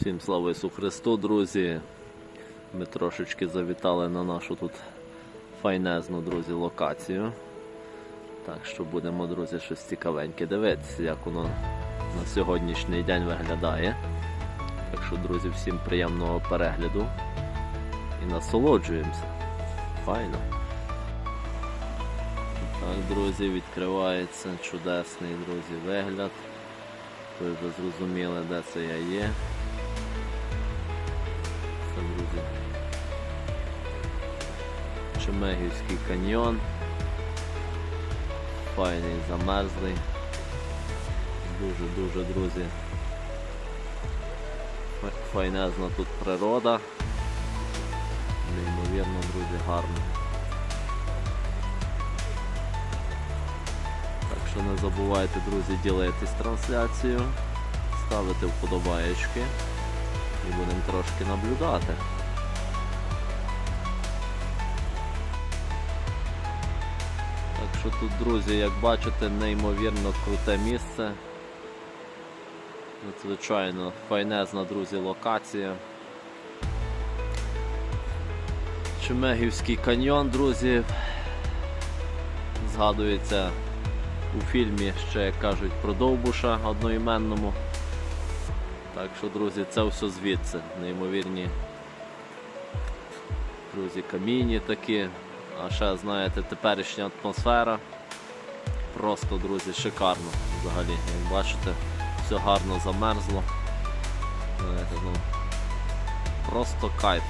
Всім слава Ісу Христу, друзі. Ми трошечки завітали на нашу тут файнезну, друзі, локацію. Так що будемо, друзі, щось цікавеньке дивитися, як воно на сьогоднішній день виглядає. Так що, друзі, всім приємного перегляду і насолоджуємося. Файно. Так, друзі, відкривається чудесний, друзі, вигляд. Ви вже зрозуміли, де це я є. Чемегівський каньйон. Файний, замерзлий. Дуже-дуже, друзі. Файнезна тут природа. Неймовірно, друзі, гарно. Так що не забувайте, друзі, ділитись трансляцією, ставити вподобаєчки і будемо трошки наблюдати. Що тут, друзі, як бачите, неймовірно круте місце. Надзвичайно файнезна, друзі, локація. Чемегівський каньйон, друзі. Згадується у фільмі ще, як кажуть, про Довбуша одноіменному. Так що, друзі, це все звідси. Неймовірні друзі, камінні такі. А ще, знаєте, теперішня атмосфера. Просто, друзі, шикарно взагалі. Як бачите, все гарно замерзло. Знаєте, ну, просто кайф.